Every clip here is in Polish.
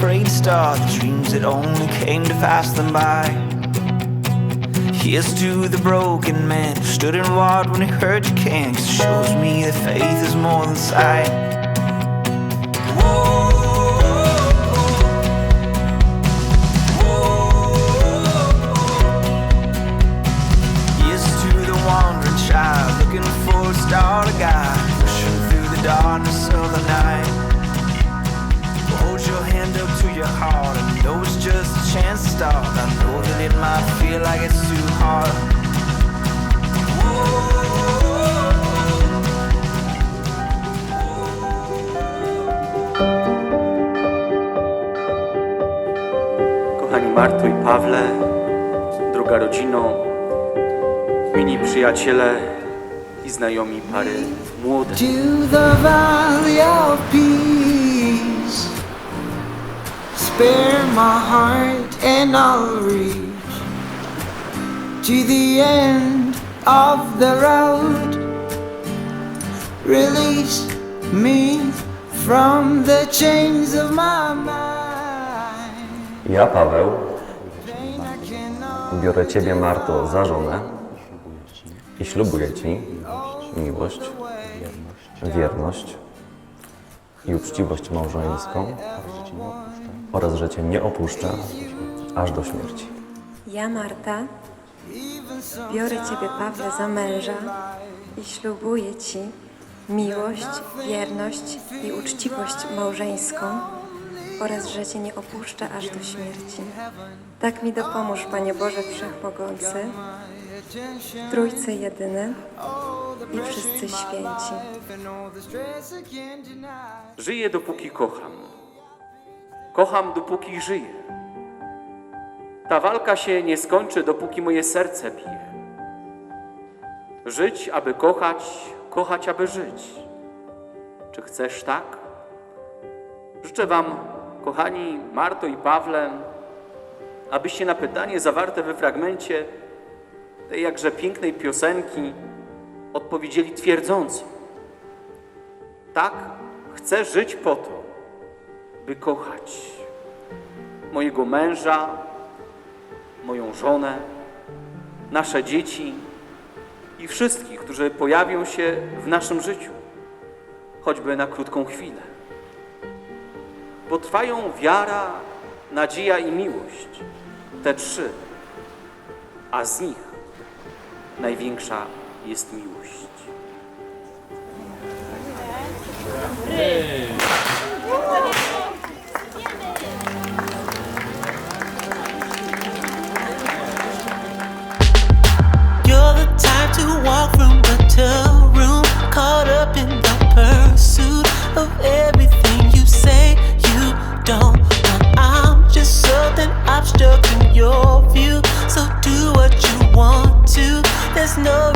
afraid to start. The dreams that only came to pass them by. Here's to the broken man who stood and watched when he heard you can. Cause it shows me that faith is more than sight. Looking for a star to guide, pushing through the darkness of the night. To your heart. I know it's just a chance to start. I know that it might feel like it's too hard. Kochani Marto i Pawle, droga rodzino, mili przyjaciele i znajomi pary młode. My heart and I'll reach to the end of the road. Release me from the chains of my mind. Ja, Paweł, biorę Ciebie, Marto, za żonę i ślubuję Ci miłość, wierność i uczciwość małżeńską oraz, że Cię nie opuszczę aż do śmierci. Ja, Marta, biorę Ciebie, Pawle, za męża i ślubuję Ci miłość, wierność i uczciwość małżeńską oraz, że Cię nie opuszczę aż do śmierci. Tak mi dopomóż, Panie Boże Wszechmogący, Trójcy Jedyny i wszyscy święci. Żyję dopóki kocham. Kocham dopóki żyję. Ta walka się nie skończy, dopóki moje serce bije. Żyć, aby kochać, kochać, aby żyć. Czy chcesz tak? Życzę Wam, kochani Marto i Pawle, abyście na pytanie zawarte we fragmencie tej jakże pięknej piosenki odpowiedzieli twierdząco. Tak, chcę żyć po to, by kochać mojego męża, moją żonę, nasze dzieci i wszystkich, którzy pojawią się w naszym życiu, choćby na krótką chwilę. Bo trwają wiara, nadzieja i miłość, te trzy, a z nich największa jest miłość. From room caught up in the pursuit of everything you say you don't want. I'm just something I've in your view, so do what you want to. There's no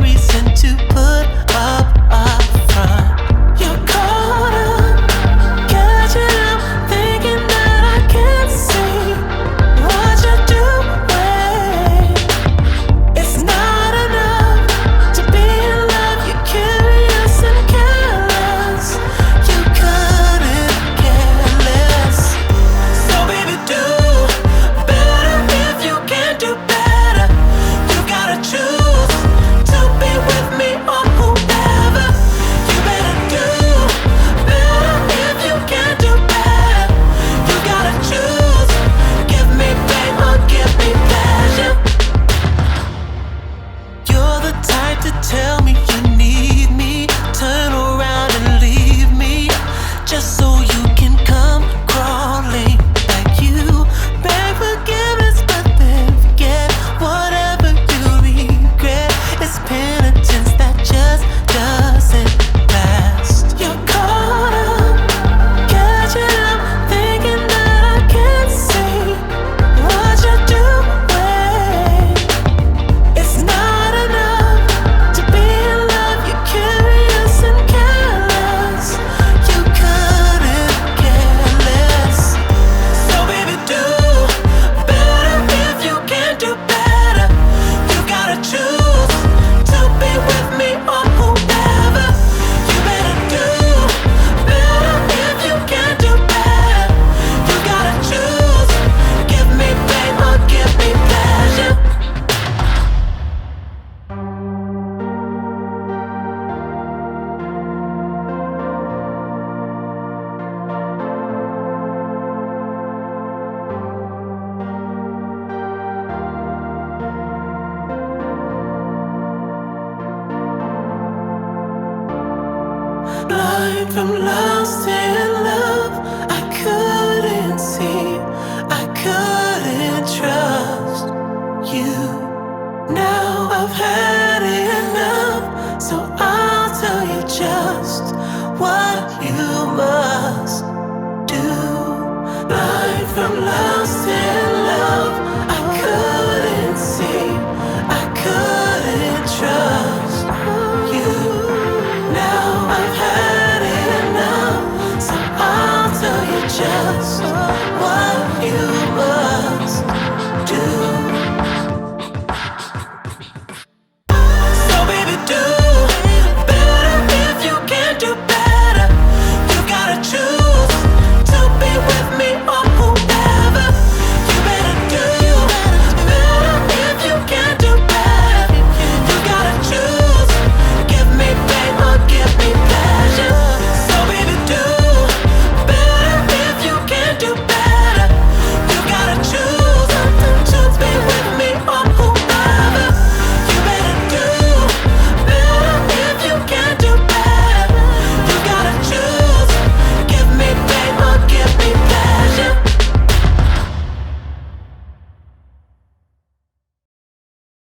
from lust in love, I couldn't see, I couldn't trust you. Now I've had enough, so I'll tell you just what you must do. Blind from love.